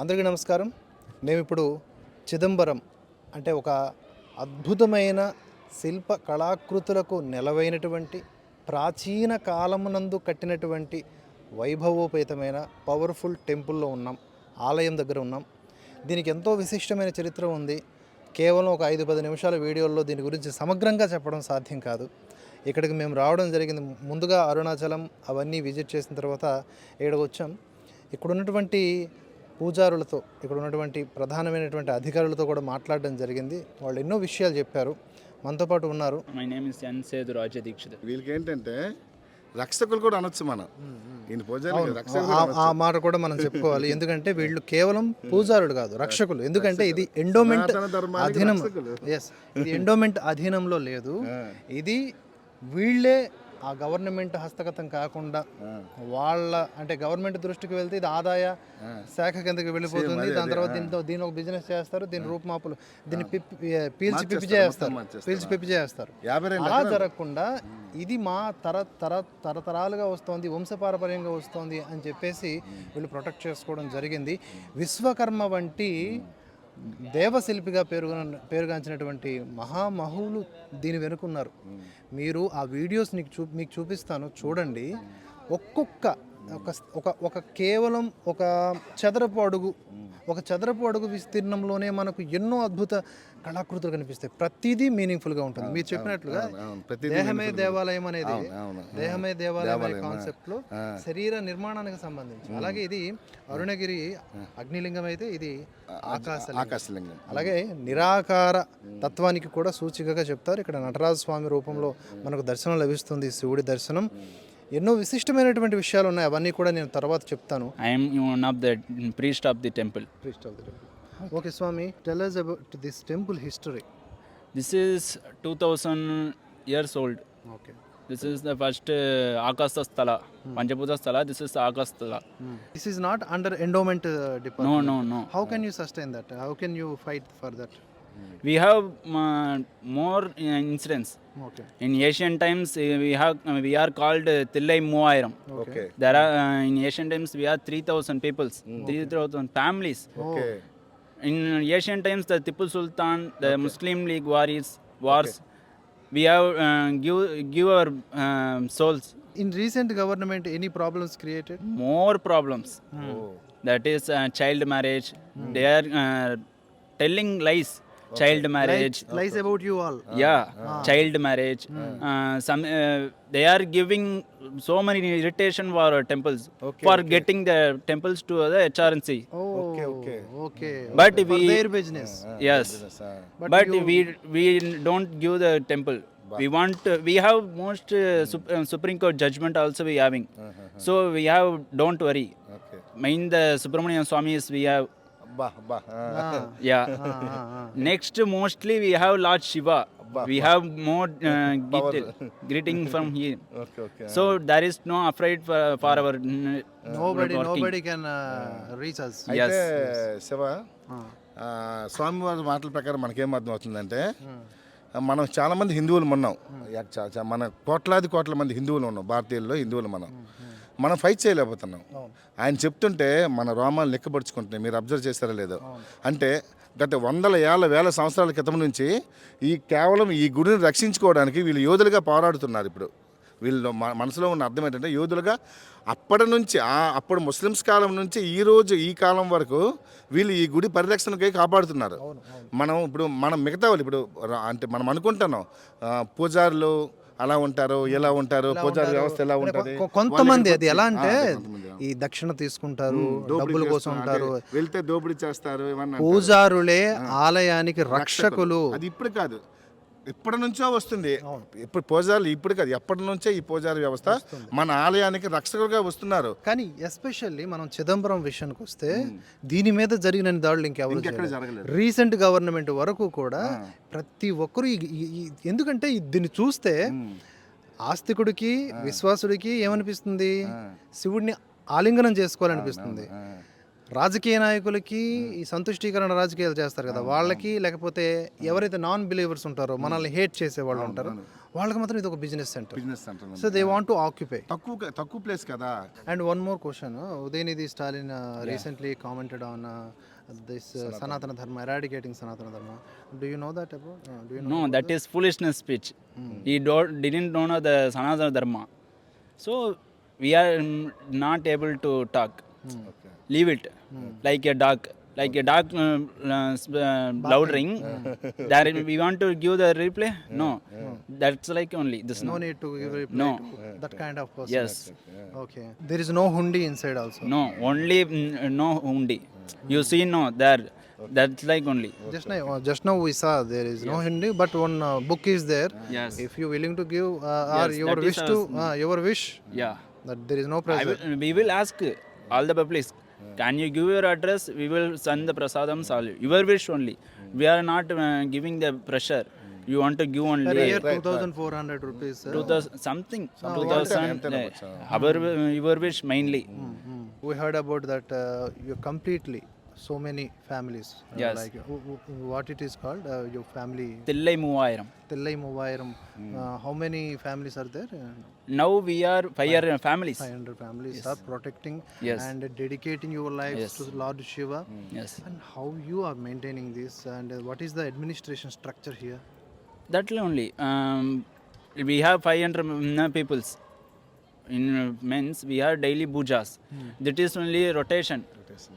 అందరికీ నమస్కారం మేము ఇప్పుడు చిదంబరం అంటే ఒక అద్భుతమైన శిల్ప కళాకృతులకు నెలవైనటువంటి ప్రాచీన కాలమునందు కట్టినటువంటి వైభవోపేతమైన పవర్ఫుల్ టెంపుల్లో ఉన్నాం ఆలయం దగ్గర ఉన్నాం దీనికి ఎంతో విశిష్టమైన చరిత్ర ఉంది కేవలం ఒక ఐదు పది నిమిషాల వీడియోల్లో దీని గురించి సమగ్రంగా చెప్పడం సాధ్యం కాదు ఇక్కడికి మేము రావడం జరిగింది ముందుగా అరుణాచలం అవన్నీ విజిట్ చేసిన తర్వాత ఇక్కడికి వచ్చాం ఇక్కడ ఉన్నటువంటి పూజారులతో ఇక్కడ ఉన్నటువంటి ప్రధానమైనటువంటి అధికారులతో కూడా మాట్లాడడం జరిగింది వాళ్ళు ఎన్నో విషయాలు చెప్పారు మనతో పాటు ఉన్నారు మై నేమ్ ఇస్ ఎన్సేదు వీళ్ళకి ఏంటంటే రక్షకులు కూడా అనొచ్చు మనం ఈయన రక్షకులు ఆ మాట కూడా మనం చెప్పుకోవాలి ఎందుకంటే వీళ్ళు కేవలం పూజారులు కాదు రక్షకులు ఎందుకంటే ఇది ఎండోమెంట్ అధీనం ఎస్ ఇది ఎండోమెంట్ అధీనంలో లేదు ఇది వీళ్ళే ఆ గవర్నమెంట్ హస్తగతం కాకుండా వాళ్ళ అంటే గవర్నమెంట్ దృష్టికి వెళ్తే ఇది ఆదాయ శాఖ కిందకి వెళ్ళిపోతుంది దాని తర్వాత దీంతో దీని ఒక బిజినెస్ చేస్తారు దీని రూపుమాపులు దీన్ని పీల్చి పిప్పి చేస్తారు పీల్చి పిప్పి చేస్తారు అలా జరగకుండా ఇది మా తర తర తరతరాలుగా వస్తోంది వంశపారపర్యంగా వస్తోంది అని చెప్పేసి వీళ్ళు ప్రొటెక్ట్ చేసుకోవడం జరిగింది విశ్వకర్మ వంటి దేవశిల్పిగా పేరుగా పేరుగాంచినటువంటి మహామహువులు దీని వెనుకున్నారు మీరు ఆ వీడియోస్ నీకు చూ మీకు చూపిస్తాను చూడండి ఒక్కొక్క ఒక ఒక కేవలం ఒక చదరపు అడుగు ఒక చదరపు అడుగు విస్తీర్ణంలోనే మనకు ఎన్నో అద్భుత కళాకృతులు కనిపిస్తాయి ప్రతిదీ మీనింగ్ఫుల్గా ఉంటుంది మీరు చెప్పినట్లుగా దేహమే దేవాలయం అనేది దేహమే దేవాలయం కాన్సెప్ట్ లో శరీర నిర్మాణానికి సంబంధించి అలాగే ఇది అరుణగిరి అగ్నిలింగం అయితే ఇది ఆకాశ ఆకాశలింగం అలాగే నిరాకార తత్వానికి కూడా సూచికగా చెప్తారు ఇక్కడ నటరాజ స్వామి రూపంలో మనకు దర్శనం లభిస్తుంది శివుడి దర్శనం ఎన్నో విశిష్టమైనటువంటి విషయాలు ఉన్నాయి అవన్నీ కూడా నేను తర్వాత చెప్తాను I'm one of the priest of the temple priest of the okay Swami tell us about this temple history this is two thousand years old okay this is the first Akasha Sthala Panchabhuta Sthala this is Akasha Sthala this is not under endowment department no no no how can you sustain that how can you fight for that we have uh, more uh, incidents. Okay. In ancient times, we have uh, we are called uh, Thillai Okay. There are uh, in ancient times we are three thousand peoples, mm. three thousand families. Oh. Okay. In ancient times, the Tipu Sultan, the okay. Muslim League warriors, wars, okay. we have uh, give give our um, souls. In recent government, any problems created? More problems. Mm. Oh. That is uh, child marriage. Mm. They are uh, telling lies child marriage Lies, lies about you all. yeah ah. Ah. child marriage uh, some uh, they are giving so many irritation for our temples Okay, for okay. getting the temples to the hrnc Oh, Okay, okay. okay. Hmm. But we- their business. yes but, But you- we we don't give the temple we want uh, we have most uh, hmm. sup- uh, supreme court judgment also we having so we have don't worry Okay. main the subramanian swamis we have next mostly we have lord Shiva we have మో gift greeting from he so there is no afraid for our Shiva Swami వారి మాటల ప్రకారం మనకేం అర్థం అవుతుందంటే మనం చాలామంది హిందువులు ఉన్నాం మన కోట్లాది కోట్ల మంది హిందువులు ఉన్నాం భారతీయుల్లో హిందువులు మనం మనం ఫైట్ చేయలేకపోతున్నాం ఆయన చెప్తుంటే మన రోమాలు లెక్కపరుచుకుంటున్నాయి మీరు అబ్జర్వ్ చేస్తారా లేదో అంటే గత వందల ఏళ్ళ వేల సంవత్సరాల క్రితం నుంచి ఈ కేవలం ఈ గుడిని రక్షించుకోవడానికి వీళ్ళు యోధులుగా పోరాడుతున్నారు ఇప్పుడు వీళ్ళు మనసులో ఉన్న అర్థం ఏంటంటే యోధులుగా అప్పటి నుంచి ఆ అప్పుడు ముస్లిమ్స్ కాలం నుంచి ఈ రోజు ఈ కాలం వరకు వీళ్ళు ఈ గుడి పరిరక్షణకై కాపాడుతున్నారు మనం ఇప్పుడు మనం మిగతా వాళ్ళు ఇప్పుడు అంటే మనం అనుకుంటున్నాం పూజారులు అలా ఉంటారు ఎలా ఉంటారు పూజారి వ్యవస్థ ఎలా ఉంటుంది కొంతమంది అది ఎలా అంటే ఈ దక్షిణ తీసుకుంటారు డబ్బుల కోసం ఉంటారు వెళ్తే దోపిడీ చేస్తారు పూజారులే ఆలయానికి రక్షకులు అది ఇప్పుడు కాదు ఇప్పటి నుంచో వస్తుంది ఇప్పుడు పూజారులు ఇప్పుడు కాదు ఎప్పటి నుంచే ఈ పూజారి వ్యవస్థ మన ఆలయానికి రక్షకులుగా వస్తున్నారు కానీ ఎస్పెషల్లీ మనం చిదంబరం విషయానికి వస్తే దీని మీద జరిగిన దాడులు ఇంకెవరు రీసెంట్ గవర్నమెంట్ వరకు కూడా ప్రతి ఒక్కరు ఎందుకంటే దీన్ని చూస్తే ఆస్తికుడికి విశ్వాసుడికి ఏమనిపిస్తుంది శివుడిని ఆలింగనం చేసుకోవాలనిపిస్తుంది రాజకీయ నాయకులకి ఈ సంతుష్టీకరణ రాజకీయాలు చేస్తారు కదా వాళ్ళకి లేకపోతే ఎవరైతే నాన్ బిలీవర్స్ ఉంటారో మనల్ని హేట్ చేసే వాళ్ళు ఉంటారో వాళ్ళకి మాత్రం ఇది ఒక business centre business centre so they want to occupy తక్కువ తక్కువ ప్లేస్ కదా and one more question Udhayanidhi Stalin recently commented on this Sanatana Dharma eradicating Sanatana Dharma do you know that about no that is foolishness speech he do didn't know know the Sanatana Dharma so we are not able to talk leave it like a dark, like a dark uh, uh, uh loud ring that we want to give the replay no that's like only this no need to give replay no that kind of person yes okay there is no Hindi inside also no only no hundi you see no there that's like only uh, just now we saw there is no hindi but one book is there yes if you willing to give uh, or your wish to your wish yeah that there is no I pressure we will ask all the public. Can you give your address? We will send the prasadam sali. Your wish only. We are not uh, giving the pressure. You want to give only. Per 2,400 rupees. sir. 2000 something. 2000. Uh, uh, your wish mainly. Hmm, hmm. We heard about that you completely so many families. Uh, Yes. Like what it is called? Uh, your family. Tillai Muvayiram. Tillai Movayiram. Hmm. Uh, how many families are there? Now we are five families. 500 families are protecting Yes. and dedicating your lives Yes. to Lord Shiva. Hmm. Yes. And how you are maintaining this, and uh, what is the administration structure here? That only. Um, we have 500 peoples in men's we are daily pujas. Hmm. That is only rotation.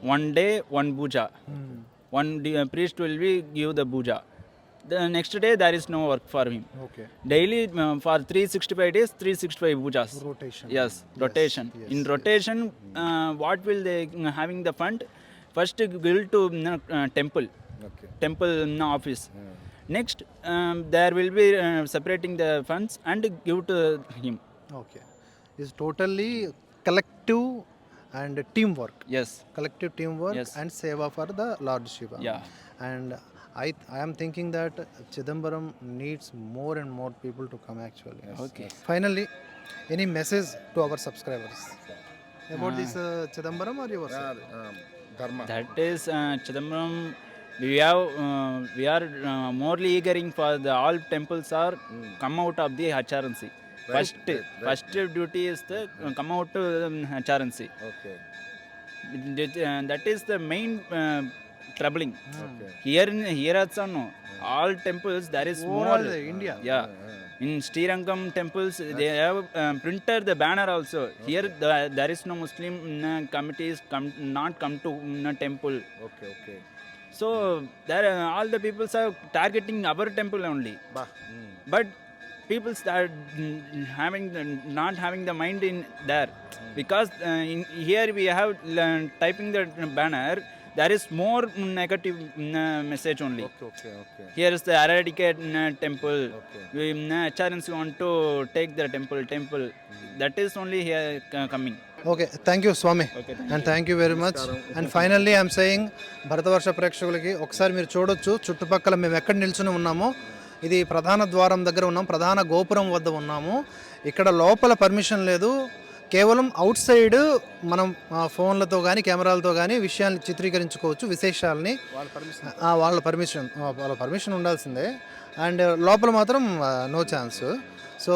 One day one puja. Hmm. One uh, priest will be give the puja. The next day there is no work for him. Okay. Daily um, for 365 days 365 pujas. Rotation. Yes, rotation. Yes, in rotation, yes. Hmm. uh, what will they uh, having the fund? First will to uh, temple. Okay. Temple uh, office. Yeah. Next, um, there will be uh, separating the funds and give to him. Okay is totally collective and teamwork. Yes. Collective teamwork Yes. and seva for the Lord Shiva. Yeah. And I, I am thinking that Chidambaram needs more and more people to come actually. Okay. Finally, any message to our subscribers about uh, this uh, Chidambaram or yours? Um, that is uh, Chidambaram. We have uh, we are uh, morely eagering for the all temples are hmm. come out of the Acharansi. First duty is the uh, come out to um, Charansi. Okay. Uh, that is the main uh, troubling. Ah. Okay. Here also no. All temples there is oh, more. India. Yeah. In Sri Rangam temples, they have printed the banner also. Okay. Here, there is no Muslim committees not come to temple. Okay, okay. So, all the people are targeting our temple only. Hmm. But people's are having not having the mind in there because uh, in, here we have uh, typing the banner there is more negative uh, message only okay, okay, okay. here is the eradicate uh, temple okay. we uh, HRNC want to take the temple temple mm. that is only here uh, coming okay thank you Swami and thank you very much and finally I'm saying Bharatavarsha ప్రేక్షకులకి ఒకసారి మీరు చూడొచ్చు చుట్టుపక్కల మేము ఎక్కడ నిల్చుని ఉన్నామో ఇది ప్రధాన ద్వారం దగ్గర ఉన్నాం ప్రధాన గోపురం వద్ద ఉన్నాము ఇక్కడ లోపల పర్మిషన్ లేదు కేవలం అవుట్ సైడ్ మనం ఫోన్లతో కానీ కెమెరాలతో కానీ విషయాన్ని చిత్రీకరించుకోవచ్చు విశేషాలని వాళ్ళ పర్మిషన్ వాళ్ళ పర్మిషన్ ఉండాల్సిందే అండ్ లోపల మాత్రం నో ఛాన్స్ సో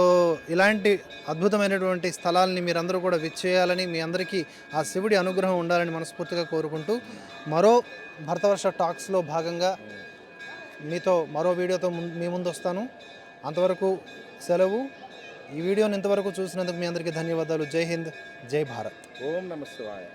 ఇలాంటి అద్భుతమైనటువంటి స్థలాలని మీరందరూ కూడా విచ్చేయాలని మీ అందరికీ ఆ శివుడి అనుగ్రహం ఉండాలని మనస్ఫూర్తిగా కోరుకుంటూ మరో భరతవర్ష టాక్స్లో భాగంగా మీతో మరో వీడియోతో మీ ముందు వస్తాను అంతవరకు సెలవు ఈ వీడియోని ఇంతవరకు చూసినందుకు మీ అందరికీ ధన్యవాదాలు జై హింద్ జై భారత్ ఓం నమస్వాయ